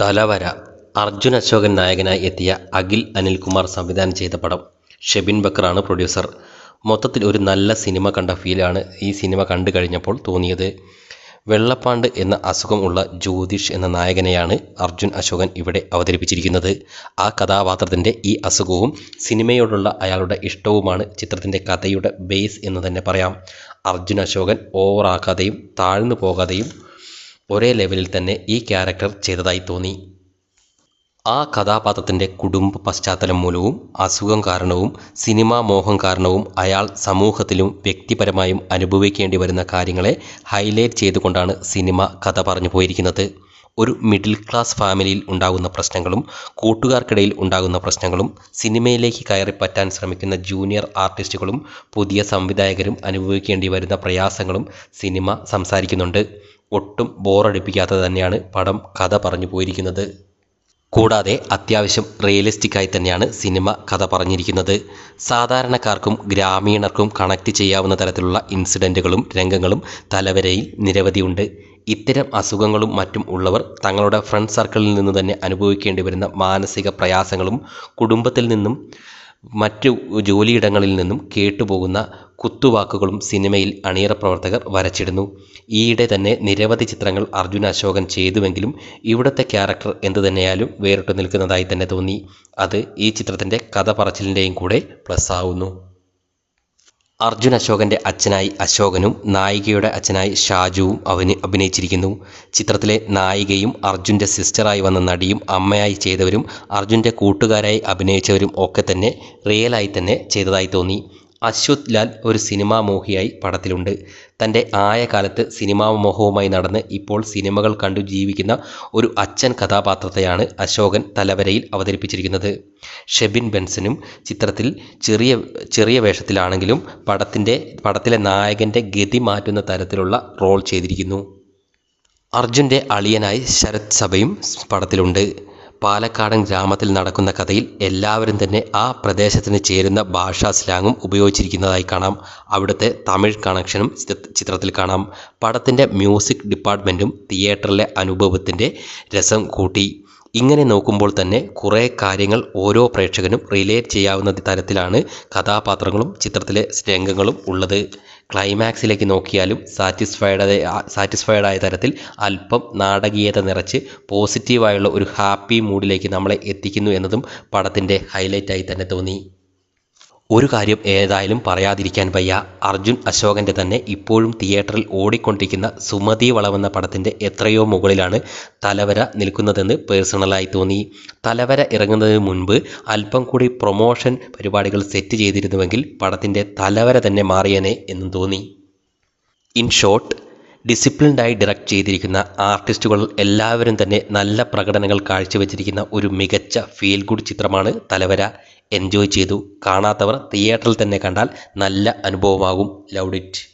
തലവര അർജുൻ അശോകൻ നായകനായി എത്തിയ അഖിൽ അനിൽകുമാർ സംവിധാനം ചെയ്ത പടം ഷെബിൻ ബക്കറാണ് പ്രൊഡ്യൂസർ. മൊത്തത്തിൽ ഒരു നല്ല സിനിമ കണ്ട ഫീലാണ് ഈ സിനിമ കണ്ടു കഴിഞ്ഞപ്പോൾ തോന്നിയത്. വെള്ളപ്പാണ്ട് എന്ന അസുഖമുള്ള ജ്യോതിഷ് എന്ന നായകനെയാണ് അർജുൻ അശോകൻ ഇവിടെ അവതരിപ്പിച്ചിരിക്കുന്നത്. ആ കഥാപാത്രത്തിന്റെ ഈ അസുഖവും സിനിമയോടുള്ള അയാളുടെ ഇഷ്ടവുമാണ് ചിത്രത്തിന്റെ കഥയുടെ ബേസ് എന്ന് തന്നെ പറയാം. അർജുൻ അശോകൻ ഓവറാക്കാതെയും താഴ്ന്നു പോകാതെയും ഒരേ ലെവലിൽ തന്നെ ഈ ക്യാരക്ടർ ചെയ്തതായി തോന്നി. ആ കഥാപാത്രത്തിന്റെ കുടുംബ പശ്ചാത്തലം മൂലവും അസുഖം കാരണവും സിനിമാ മോഹം കാരണവും അയാൾ സമൂഹത്തിലും വ്യക്തിപരമായും അനുഭവിക്കേണ്ടി വരുന്ന കാര്യങ്ങളെ ഹൈലൈറ്റ് ചെയ്തുകൊണ്ടാണ് സിനിമ കഥ പറഞ്ഞു പോയിരിക്കുന്നത്. ഒരു മിഡിൽ ക്ലാസ് ഫാമിലിയിൽ ഉണ്ടാകുന്ന പ്രശ്നങ്ങളും കൂട്ടുകാർക്കിടയിൽ ഉണ്ടാകുന്ന പ്രശ്നങ്ങളും സിനിമയിലേക്ക് കയറി പറ്റാൻ ശ്രമിക്കുന്ന ജൂനിയർ ആർട്ടിസ്റ്റുകളും പുതിയ സംവിധായകരും അനുഭവിക്കേണ്ടി വരുന്ന പ്രയാസങ്ങളും സിനിമ സംസാരിക്കുന്നുണ്ട്. ഒട്ടും ബോറടിപ്പിക്കാത്തത് തന്നെയാണ് പടം കഥ പറഞ്ഞു പോയിരിക്കുന്നത്. കൂടാതെ അത്യാവശ്യം റിയലിസ്റ്റിക്കായി തന്നെയാണ് സിനിമ കഥ പറഞ്ഞിരിക്കുന്നത്. സാധാരണക്കാർക്കും ഗ്രാമീണർക്കും കണക്ട് ചെയ്യാവുന്ന തരത്തിലുള്ള ഇൻസിഡന്റുകളും രംഗങ്ങളും തലവരയിൽ നിരവധിയുണ്ട്. ഇത്തരം അസുഖങ്ങളും മറ്റും ഉള്ളവർ തങ്ങളുടെ ഫ്രണ്ട് സർക്കിളിൽ നിന്ന് തന്നെ അനുഭവിക്കേണ്ടി വരുന്ന മാനസിക പ്രയാസങ്ങളും കുടുംബത്തിൽ നിന്നും മറ്റു ജോലിയിടങ്ങളിൽ നിന്നും കേട്ടുപോകുന്ന കുത്തുവാക്കുകളും സിനിമയിൽ അണിയറ പ്രവർത്തകർ വരച്ചിടുന്നു. ഈയിടെ തന്നെ നിരവധി ചിത്രങ്ങൾ അർജുൻ അശോകൻ ചെയ്തുവെങ്കിലും ഇവിടുത്തെ ക്യാരക്ടർ എന്തു തന്നെയാലും വേറിട്ട് നിൽക്കുന്നതായി തന്നെ തോന്നി. അത് ഈ ചിത്രത്തിന്റെ കഥ പറച്ചിലിന്റെയും കൂടെ പ്ലസ് ആവുന്നു. അർജുൻ അശോകന്റെ അച്ഛനായി അശോകനും നായികയുടെ അച്ഛനായി ഷാജുവും അവന് അഭിനയിച്ചിരിക്കുന്നു. ചിത്രത്തിലെ നായികയും അർജുന്റെ സിസ്റ്ററായി വന്ന നടിയും അമ്മയായി ചെയ്തവരും അർജുന്റെ കൂട്ടുകാരായി അഭിനയിച്ചവരും ഒക്കെ തന്നെ റിയലായി തന്നെ ചെയ്തതായി തോന്നി. അശ്വത് ലാൽ ഒരു സിനിമാ മോഹിയായി പടത്തിലുണ്ട്. തന്റെ ആയ കാലത്ത് സിനിമാ മോഹവുമായി നടന്ന് ഇപ്പോൾ സിനിമകൾ കണ്ടു ജീവിക്കുന്ന ഒരു അച്ഛൻ കഥാപാത്രത്തെയാണ് അശോകൻ തലവരയിൽ അവതരിപ്പിച്ചിരിക്കുന്നത്. ഷെബിൻ ബെൻസനും ചിത്രത്തിൽ ചെറിയ ചെറിയ വേഷത്തിലാണെങ്കിലും പടത്തിന്റെ പടത്തിലെ നായകന്റെ ഗതി മാറ്റുന്ന തരത്തിലുള്ള റോൾ ചെയ്തിരിക്കുന്നു. അർജുന്റെ അളിയനായി ശരത് സഭയും പടത്തിലുണ്ട്. പാലക്കാടൻ ഗ്രാമത്തിൽ നടക്കുന്ന കഥയിൽ എല്ലാവരും തന്നെ ആ പ്രദേശത്തിന് ചേരുന്ന ഭാഷാ സ്ലാങ്ങും ഉപയോഗിച്ചിരിക്കുന്നതായി കാണാം. അവിടുത്തെ തമിഴ് കണക്ഷനും ചിത്രത്തിൽ കാണാം. പടത്തിന്റെ മ്യൂസിക് ഡിപ്പാർട്ട്മെന്റും തിയേറ്ററിലെ അനുഭവത്തിന്റെ രസം കൂട്ടി. ഇങ്ങനെ നോക്കുമ്പോൾ തന്നെ കുറേ കാര്യങ്ങൾ ഓരോ പ്രേക്ഷകനും റിലേറ്റ് ചെയ്യാവുന്ന തരത്തിലാണ് കഥാപാത്രങ്ങളും ചിത്രത്തിലെ രംഗങ്ങളും ഉള്ളത്. ക്ലൈമാക്സിലേക്ക് നോക്കിയാലും സാറ്റിസ്ഫൈഡ് സാറ്റിസ്ഫൈഡ് ആയ തരത്തിൽ അല്പം നാടകീയത നിറച്ച് പോസിറ്റീവായുള്ള ഒരു ഹാപ്പി മൂഡിലേക്ക് നമ്മളെ എത്തിക്കുന്നു എന്നതും പടത്തിന്റെ ഹൈലൈറ്റായി തന്നെ തോന്നി. ഒരു കാര്യം ഏതായാലും പറയാതിരിക്കാൻ വയ്യ. അർജുൻ അശോകന്റെ തന്നെ ഇപ്പോഴും തിയേറ്ററിൽ ഓടിക്കൊണ്ടിരിക്കുന്ന സുമതി വളവെന്ന പടത്തിന്റെ എത്രയോ മുകളിലാണ് തലവര നിൽക്കുന്നതെന്ന് പേഴ്സണലായി തോന്നി. തലവര ഇറങ്ങുന്നതിന് മുൻപ് അല്പം കൂടി പ്രൊമോഷൻ പരിപാടികൾ സെറ്റ് ചെയ്തിരുന്നുവെങ്കിൽ പടത്തിന്റെ തലവര തന്നെ മാറിയനെ എന്നും തോന്നി. ഇൻ ഷോർട്ട് ഡിസിപ്ലിൻഡായി ഡയറക്റ്റ് ചെയ്തിരിക്കുന്ന ആർട്ടിസ്റ്റുകൾ എല്ലാവരും തന്നെ നല്ല പ്രകടനങ്ങൾ കാഴ്ചവെച്ചിരിക്കുന്ന ഒരു മികച്ച ഫീൽ ഗുഡ് ചിത്രമാണ് തലവര. എൻജോയ് ചെയ്തു. കാണാത്തവർ തിയേറ്ററിൽ തന്നെ കണ്ടാൽ നല്ല അനുഭവമാകും. ലൗഡിറ്റ്